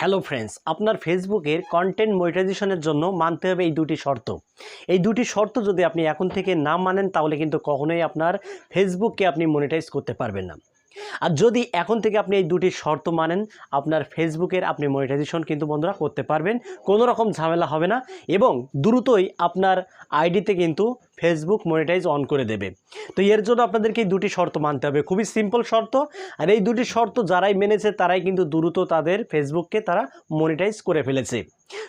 Hello friends আপনার ফেসবুকের content মনিটাইজেশনের জন্য মানতে হবে এই দুটি শর্ত। এই দুটি শর্ত যদি আপনি এখন থেকে না মানেন, তাহলে কিন্তু কখনোই আপনার ফেসবুককে আপনি মনিটাইজ করতে পারবেন না। আর যদি এখন থেকে আপনি এই দুটি শর্ত মানেন, আপনার ফেসবুকের আপনি মনিটাইজেশন কিন্তু বন্ধুরা করতে পারবেন, কোনো রকম ঝামেলা হবে না এবং দ্রুতই আপনার আইডিতে কিন্তু ফেসবুক মনিটাইজ অন করে দেবে। তো এর জন্য আপনাদেরকে এই দুটি শর্ত মানতে হবে। খুবই সিম্পল শর্ত। আর এই দুটি শর্ত যারাই মেনেছে, তারাই কিন্তু দ্রুত তাদের ফেসবুককে তারা মনিটাইজ করে ফেলেছে।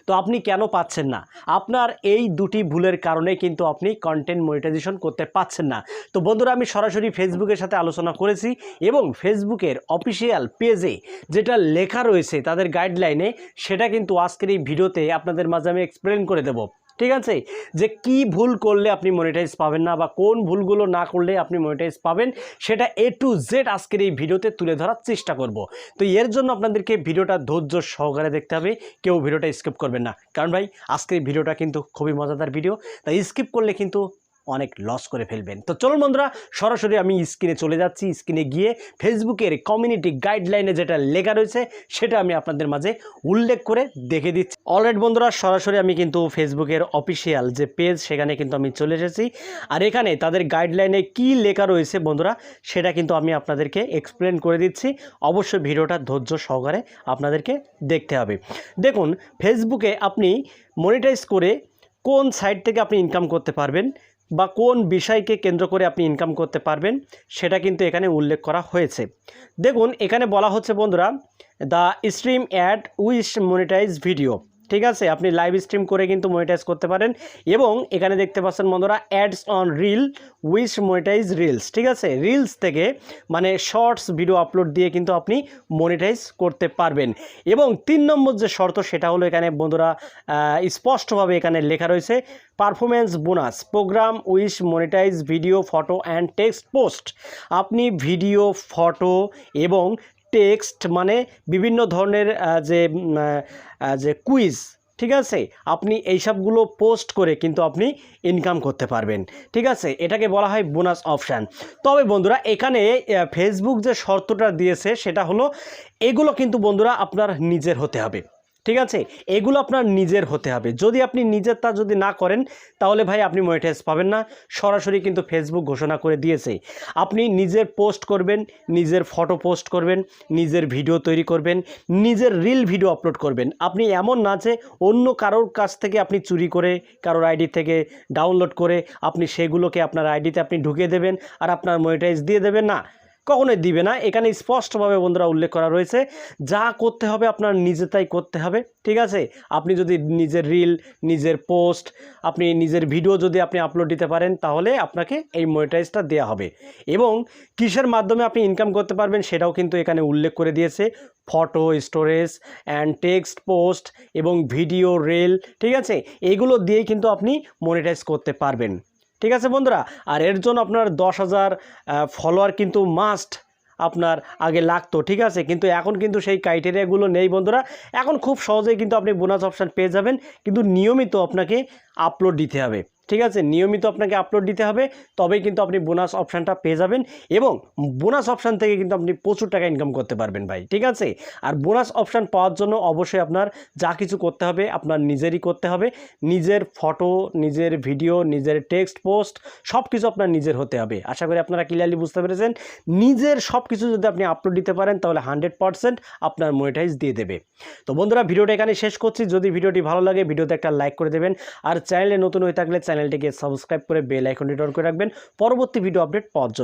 তো আপনি কেন পাচ্ছেন না? আপনার এই দুটি ভুলের কারণে কিন্তু আপনি কন্টেন্ট মনিটাইজেশন করতে পাচ্ছেন না। তো বন্ধুরা, আমি সরাসরি ফেসবুকের সাথে আলোচনা করেছি এবং ফেসবুকের অফিসিয়াল পেজে যেটা লেখা রয়েছে, তাদের গাইডলাইনে সেটা কিন্তু আজকের এই ভিডিওতে আপনাদের মাঝে আমি এক্সপ্লেন করে দেবো। ঠিক আছে? যে কি ভুল করলে আপনি মনিটাইজ পাবেন না বা কোন ভুলগুলো না করলে আপনি মনিটাইজ পাবেন, সেটা এ টু জেড আজকের এই ভিডিওতে তুলে ধরার চেষ্টা করব। তো এর জন্য আপনাদেরকে ভিডিওটা ধৈর্য সহকারে দেখতে হবে, কেউ ভিডিওটা স্কিপ করবেন না। কারণ ভাই, আজকের ভিডিওটা কিন্তু খুবই মজাদার ভিডিও তাই স্কিপ করলে কিন্তু অনেক লস করে ফেলবেন। তো চলুন বন্ধুরা, সরাসরি আমি স্ক্রিনে চলে যাচ্ছি। স্ক্রিনে গিয়ে ফেসবুকের কমিউনিটি গাইডলাইনে যেটা লেখা রয়েছে, সেটা আমি আপনাদের মাঝে উল্লেখ করে দেখে দিচ্ছি। অলরেড বন্ধুরা, সরাসরি আমি কিন্তু ফেসবুকের অফিসিয়াল যে পেজ সেখানে কিন্তু আমি চলে এসেছি। আর এখানে তাদের গাইডলাইনে কি লেখা রয়েছে বন্ধুরা, সেটা কিন্তু আমি আপনাদেরকে এক্সপ্লেন করে দিচ্ছি। অবশ্যই ভিডিওটা ধৈর্য সহকারে আপনাদেরকে দেখতে হবে। দেখুন ফেসবুকে আপনি মনিটাইজ করে কোন সাইট থেকে আপনি ইনকাম করতে পারবেন বা কোন বিষয়কে কেন্দ্র করে আপনি ইনকাম করতে পারবেন, সেটা কিন্তু এখানে উল্লেখ করা হয়েছে। দেখুন, এখানে বলা হচ্ছে, বন্ধুরা the stream ad with monetize video ঠিক আছে? আপনি লাইভ স্ট্রিম করে কিন্তু মনিটাইজ করতে পারেন এবং এখানে দেখতে পাচ্ছেন বন্ধুরা ads on reel with monetize reels ঠিক আছে? রিলস থেকে মানে শর্টস ভিডিও আপলোড দিয়ে কিন্তু আপনি মনিটাইজ করতে পারবেন। এবং তিন নম্বর যে শর্ত সেটা হলো এখানে বন্ধুরা স্পষ্টভাবে এখানে লেখা রয়েছে performance bonus program with monetize video photo and text post আপনি ভিডিও ফটো এবং টেক্সট মানে বিভিন্ন ধরনের যে যে কুইজ, ঠিক আছে? আপনি এইসবগুলো পোস্ট করে কিন্তু আপনি ইনকাম করতে পারবেন, ঠিক আছে? এটাকে বলা হয় বোনাস অপশান তবে বন্ধুরা, এখানে ফেসবুক যে শর্তটা দিয়েছে সেটা হলো, এগুলো কিন্তু বন্ধুরা আপনার নিজের হতে হবে। ঠিক আছে? এগুলো আপনার নিজের হতে হবে। যদি আপনি নিজের তা যদি না করেন, তাহলে ভাই আপনি মনিটাইজ পাবেন না। সরাসরি কিন্তু ফেসবুক ঘোষণা করে দিয়েছে। আপনি নিজের পোস্ট করবেন, নিজের ফটো পোস্ট করবেন, নিজের ভিডিও তৈরি করবেন, নিজের রিল ভিডিও আপলোড করবেন। আপনি এমন না যে অন্য কারোর কাছ থেকে আপনি চুরি করে, কারোর আইডি থেকে ডাউনলোড করে আপনি সেগুলোকে আপনার আইডিতে আপনি ঢুকিয়ে দেবেন আর আপনার মনিটাইজ দিয়ে দেবেন না। কখনোই দিবে না। এখানে স্পষ্টভাবে বন্ধুরা উল্লেখ করা রয়েছে, যা করতে হবে আপনার নিজে তাই করতে হবে, ঠিক আছে? আপনি যদি নিজের রিল নিজের পোস্ট আপনি নিজের ভিডিও যদি আপনি আপলোড দিতে পারেন, তাহলে আপনাকে এই মনিটাইজটা দেওয়া হবে। এবং কিসের মাধ্যমে আপনি ইনকাম করতে পারবেন সেটাও কিন্তু এখানে উল্লেখ করে দিয়েছে। Photo storage and text post এবং ভিডিও রেল ঠিক আছে? এইগুলো দিয়েই কিন্তু আপনি মনিটাইজ করতে পারবেন। ঠিক আছে বন্ধুরা? আর এর জন্য আপনার দশ হাজার ফলোয়ার কিন্তু মাস্ট আপনার আগে লাগতো, ঠিক আছে? কিন্তু এখন কিন্তু সেই ক্রাইটেরিয়াগুলো নেই বন্ধুরা। এখন খুব সহজেই কিন্তু আপনি বোনাস অপশান পেয়ে যাবেন। কিন্তু নিয়মিত আপনাকে আপলোড দিতে হবে। ঠিক আছে? নিয়মিত আপনাকে আপলোড দিতে হবে, তবেই কিন্তু আপনি বোনাস অপশানটা পেয়ে যাবেন এবং বোনাস অপশান থেকে কিন্তু আপনি প্রচুর টাকা ইনকাম করতে পারবেন ভাই, ঠিক আছে? আর বোনাস অপশান পাওয়ার জন্য অবশ্যই আপনার যা কিছু করতে হবে, আপনার নিজেরই করতে হবে। নিজের ফটো নিজের ভিডিও নিজের টেক্সট পোস্ট সব কিছু আপনার নিজের হতে হবে। আশা করি আপনারা ক্লিয়ারলি বুঝতে পেরেছেন। নিজের সব কিছু যদি আপনি আপলোড দিতে পারেন, তাহলে হান্ড্রেড পারসেন্ট আপনার মনিটাইজ দিয়ে দেবে। তো বন্ধুরা, ভিডিওটা এখানে শেষ করছি। যদি ভিডিওটি ভালো লাগে, ভিডিওতে একটা লাইক করে দেবেন। আর চ্যানেলে নতুন হয়ে থাকলে চ্যানেলটিকে সাবস্ক্রাইব করে বেল আইকনটি অন করে রাখবেন। পরবর্তী ভিডিও আপডেট পাওয়ার জন্য।